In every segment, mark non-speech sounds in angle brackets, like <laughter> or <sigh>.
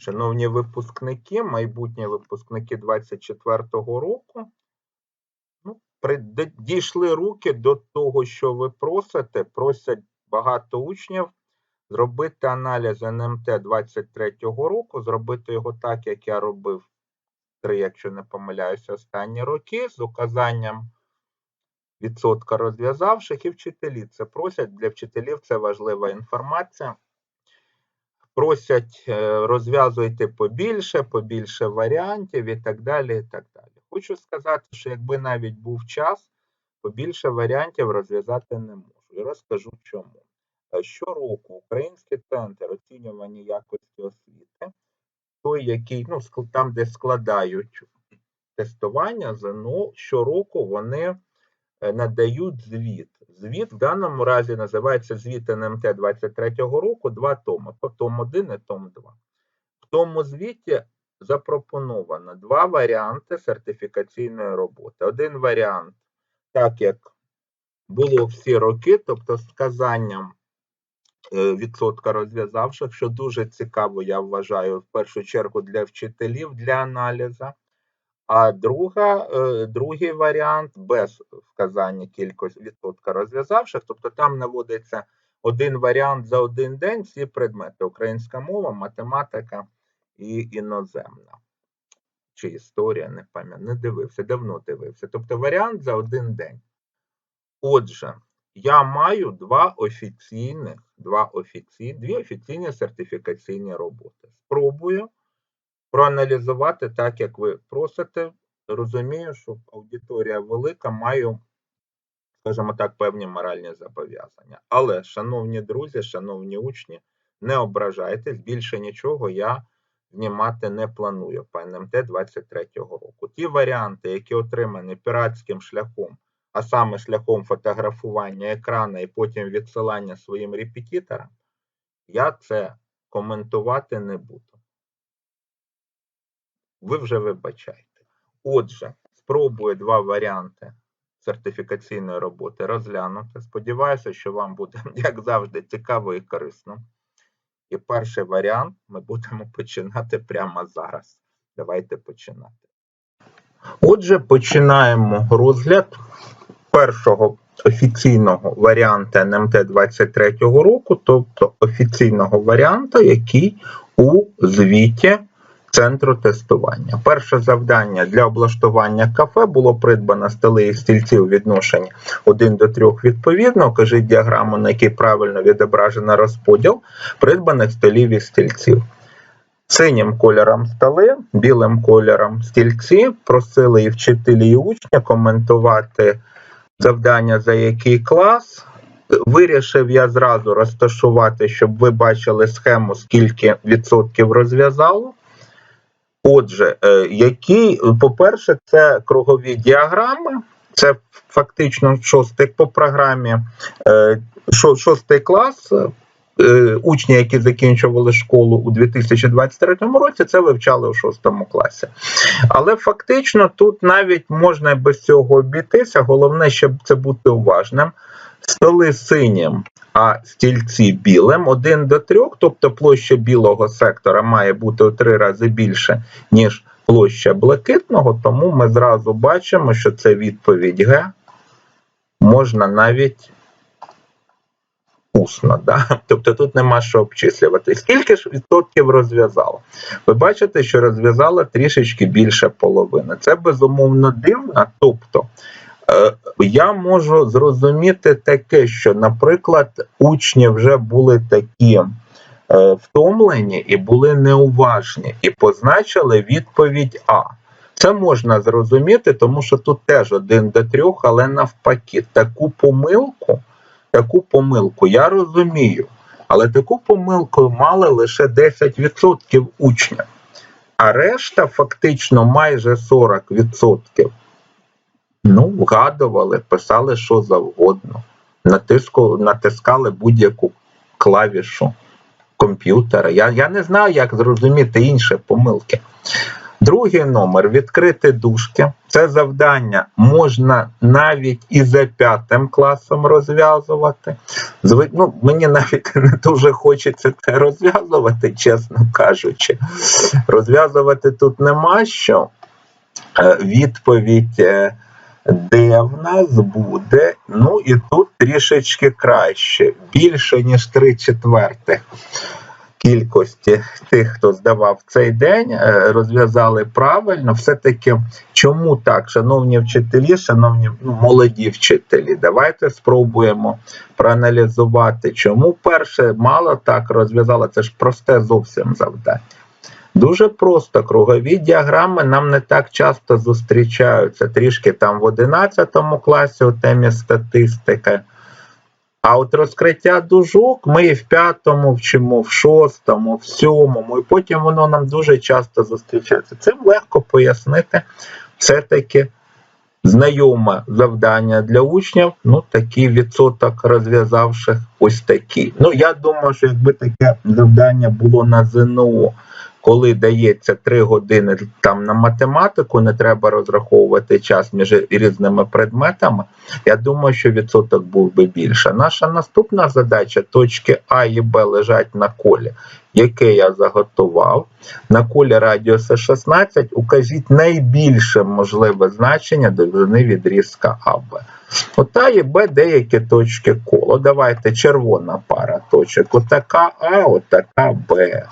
Шановні випускники, майбутні випускники 24-го року, ну, дійшли руки до того, що ви просите. Просять багато учнів зробити аналіз НМТ 23-го року, зробити його так, як я робив три, якщо не помиляюся, останні роки, з указанням відсотка розв'язавших, і вчителі це просять. Для вчителів це важлива інформація. Просять е, розв'язуйте побільше, побільше варіантів і так далі. і так далі. Хочу сказати, що якби навіть був час, побільше варіантів розв'язати не можу. І розкажу чому. Е, Щороку Український центр оцінювання якості освіти, той, який, ну, там, де складають тестування ЗНО, щороку вони е, надають звіт. Звіт в даному разі називається звіт НМТ 23-го року, два томи, то том 1 і том 2. В тому звіті запропоновано два варіанти сертифікаційної роботи. Один варіант, так як було всі роки, тобто з сказанням е, відсотка розв'язавших, що дуже цікаво, я вважаю, в першу чергу для вчителів для аналізу. А друга, е, другий варіант без вказання кількості відсотка розв'язавших, тобто там наводиться один варіант за один день, всі предмети: українська мова, математика і іноземна. Чи історія, не пам'ятаю, не дивився, давно дивився. Тобто варіант за один день. Отже, я маю два офіційних, два офіційні, дві офіційні сертифікаційні роботи. Спробую проаналізувати так, як ви просите. Розумію, що аудиторія велика, маю, скажімо так, певні моральні зобов'язання. Але, шановні друзі, шановні учні, не ображайтесь, більше нічого я знімати не планую по НМТ 23-го року. Ті варіанти, які отримані піратським шляхом, а саме шляхом фотографування екрана і потім відсилання своїм репетиторам, я це коментувати не буду. Ви вже вибачайте. Отже, спробую два варіанти сертифікаційної роботи розглянути. Сподіваюся, що вам буде, <laughs> як завжди, цікаво і корисно. І перший варіант ми будемо починати прямо зараз. Давайте починати. Отже, починаємо розгляд першого офіційного варіанту НМТ 23-го року, тобто офіційного варіанту, який у звіті центру тестування. Перше завдання для облаштування кафе було придбано столи і стільці у відношенні 1 до 3 відповідно. Кажіть діаграму, на якій правильно відображено розподіл придбаних столів і стільців. Синім кольором столи, білим кольором стільці просили і вчителі, і учні коментувати завдання за який клас. Вирішив я зразу розташувати, щоб ви бачили схему, скільки відсотків розв'язало. Отже, е, які, по-перше, це кругові діаграми, це фактично шостий по програмі е, шо- шостий клас. е, Учні, які закінчували школу у 2023 році, це вивчали у шостому класі. Але фактично тут навіть можна без цього обійтися. Головне, щоб це бути уважним. Столи синім, а стільці білим 1 до 3, тобто площа білого сектора має бути у три рази більше, ніж площа блакитного, тому ми зразу бачимо, що це відповідь Г. Можна навіть усно, да? тобто тут нема що обчислювати. Скільки ж відсотків розв'язало? Ви бачите, що розв'язало трішечки більше половини. Це безумовно дивно. Тобто я можу зрозуміти таке, що, наприклад, учні вже були такі е, втомлені і були неуважні, і позначили відповідь А. Це можна зрозуміти, тому що тут теж один до трьох, але навпаки, таку помилку, таку помилку я розумію, але таку помилку мали лише 10% учнів, а решта фактично майже 40%. Ну, вгадували, писали що завгодно, натиску, натискали будь-яку клавішу комп'ютера. Я, я не знаю, як зрозуміти інші помилки. Другий номер відкрити дужки. Це завдання можна навіть і за п'ятим класом розв'язувати. Ну, мені навіть <laughs> не дуже хочеться це розв'язувати, чесно кажучи. Розв'язувати тут нема що. Е, Відповідь, е, де в нас буде, ну і тут трішечки краще. Більше, ніж 3 четвертих кількості тих, хто здавав цей день, е, розв'язали правильно. Все-таки чому так, шановні вчителі, шановні ну, молоді вчителі, давайте спробуємо проаналізувати, чому перше мало так розв'язало. Це ж просте зовсім завдання. Дуже просто кругові діаграми нам не так часто зустрічаються. Трішки там в 11 класі у темі статистики. А от розкриття дужок ми і в п'ятому вчимо, в шостому, в сьомому, і потім воно нам дуже часто зустрічається. Цим легко пояснити все-таки знайоме завдання для учнів, ну такий відсоток розв'язавших ось такі. Ну я думаю, що якби таке завдання було на ЗНО, коли дається 3 години там на математику, не треба розраховувати час між різними предметами. Я думаю, що відсоток був би більше. Наша наступна задача точки А і Б лежать на колі, яке я заготував. На колі радіуса 16 укажіть найбільше можливе значення довжини відрізка АБ. От А і Б деякі точки коло. Давайте червона пара точок. Отака А, отака Б.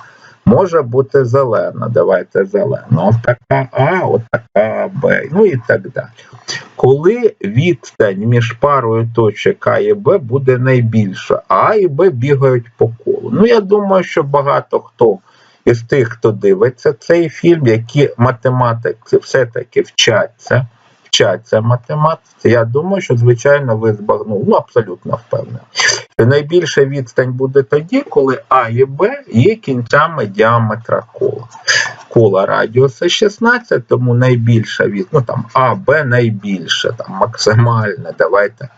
Може бути зелена, давайте зелена. Отака А, отака Б. Ну і так далі. Коли відстань між парою точок А і Б буде найбільша, а А і Б бігають по колу. Ну, я думаю, що багато хто із тих, хто дивиться цей фільм, які математики все-таки вчаться, вчаться математиці, я думаю, що, звичайно, ви збагнули, ну, абсолютно впевнений. Найбільша відстань буде тоді, коли А і Б є кінцями діаметра кола. Кола радіуса 16, тому найбільша від, ну там А, Б найбільша, там максимальна. Давайте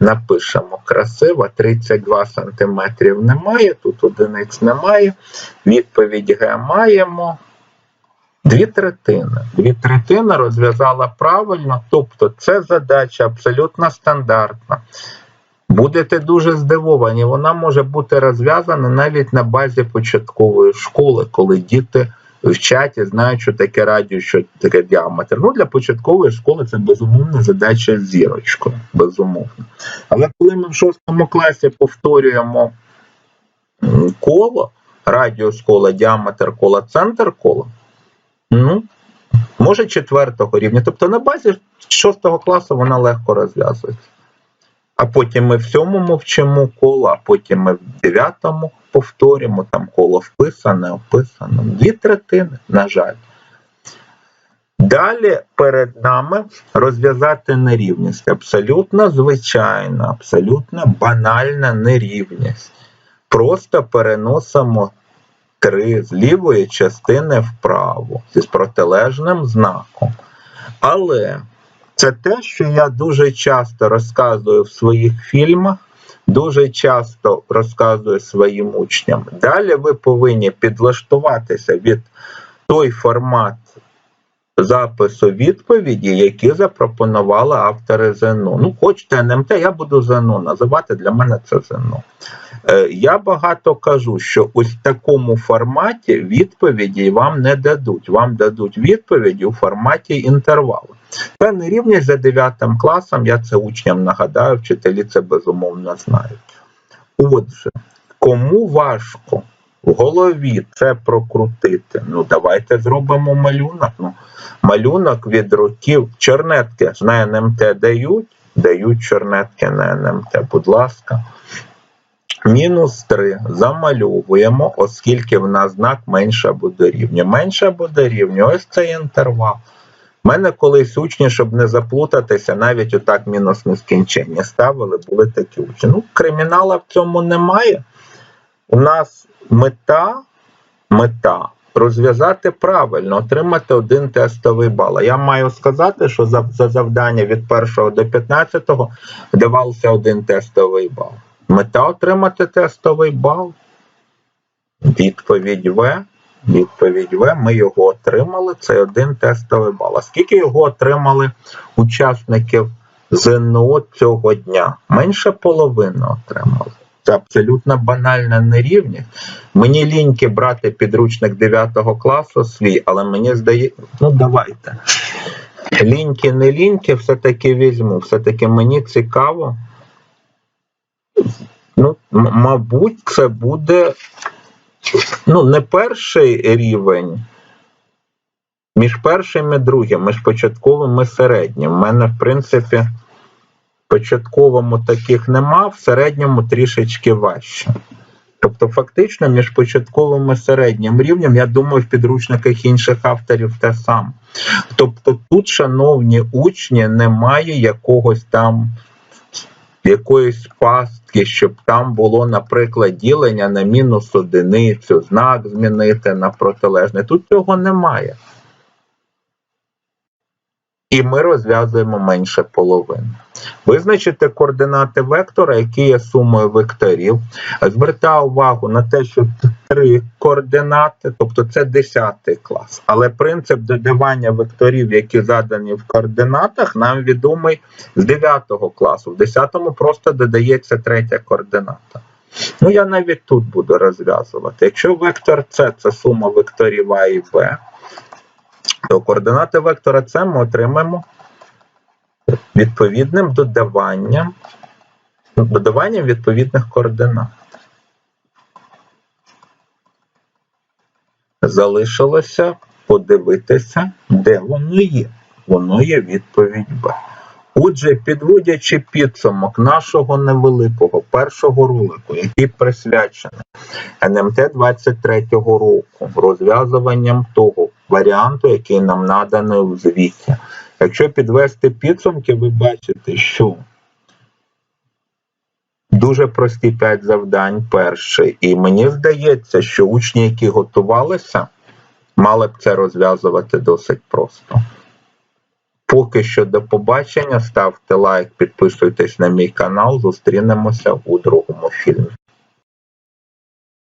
напишемо красиво. 32 см немає, тут одиниць немає. Відповідь Г маємо. Дві третини. Дві третини розв'язала правильно, тобто це задача абсолютно стандартна. Будете дуже здивовані, вона може бути розв'язана навіть на базі початкової школи, коли діти вчать і знають, що таке радіо, що таке діаметр. Ну, для початкової школи це безумовно задача з зірочкою. Безумовно. Але коли ми в шостому класі повторюємо коло, радіус кола, діаметр кола, центр кола, ну, може четвертого рівня. Тобто на базі шостого класу вона легко розв'язується. А потім ми в сьомому вчимо коло, а потім ми в дев'ятому повторюємо, там коло вписане, описане. Дві третини, на жаль. Далі перед нами розв'язати нерівність. Абсолютно звичайна, абсолютно банальна нерівність. Просто переносимо три з лівої частини вправо зі протилежним знаком. Але це те, що я дуже часто розказую в своїх фільмах, дуже часто розказую своїм учням. Далі ви повинні підлаштуватися від той формат запису відповіді, які запропонували автори ЗНО. Ну, хочете НМТ, я буду ЗНО називати, для мене це ЗНО. Е, Я багато кажу, що ось в такому форматі відповіді вам не дадуть. Вам дадуть відповіді у форматі інтервалу. Це нерівність за 9 класом, я це учням нагадаю, вчителі це безумовно знають. Отже, кому важко в голові це прокрутити, ну давайте зробимо малюнок. Ну, малюнок від років. Чорнетки ж на НМТ дають, дають чорнетки на НМТ, будь ласка. Мінус 3 замальовуємо, оскільки в нас знак менше або дорівнює. Менше або дорівнює, ось цей інтервал. У мене колись учні, щоб не заплутатися, навіть отак мінус нескінчення ставили, були такі учні. Ну, кримінала в цьому немає. У нас мета, мета розв'язати правильно, отримати один тестовий бал. Я маю сказати, що за, за завдання від 1 до 15 давався один тестовий бал. Мета отримати тестовий бал. Відповідь В. Відповідь В. Ми його отримали. Це один тестовий бал. А скільки його отримали учасників ЗНО цього дня? Менше половини отримали. Це абсолютно банальна нерівність. Мені ліньки брати підручник 9 класу свій, але мені здається, ну давайте. Ліньки, не ліньки, все-таки візьму. Все-таки мені цікаво. Ну, мабуть, це буде ну, не перший рівень. Між першим і другим, між початковим і середнім. У мене, в принципі, початковому таких нема, в середньому трішечки важче. Тобто, фактично, між початковим і середнім рівнем, я думаю, в підручниках інших авторів те саме. Тобто тут, шановні учні, немає якогось там якоїсь пастки, щоб там було, наприклад, ділення на мінус одиницю, знак змінити на протилежний. Тут цього немає. І ми розв'язуємо менше половини. Визначити координати вектора, які є сумою векторів. Звертаю увагу на те, що три координати, тобто це 10 клас. Але принцип додавання векторів, які задані в координатах, нам відомий з 9 класу. В 10 просто додається третя координата. Ну, я навіть тут буду розв'язувати. Якщо вектор С це сума векторів А і Б, то координати вектора С ми отримаємо відповідним додаванням, додаванням відповідних координат. Залишилося подивитися, де воно є. Воно є відповідь Б. Отже, підводячи підсумок нашого невеликого першого ролику, який присвячений НМТ 23 року, розв'язуванням того варіанту, який нам наданий у звіті. Якщо підвести підсумки, ви бачите, що дуже прості 5 завдань перше. І мені здається, що учні, які готувалися, мали б це розв'язувати досить просто. Поки що до побачення. Ставте лайк, підписуйтесь на мій канал. Зустрінемося у другому фільмі.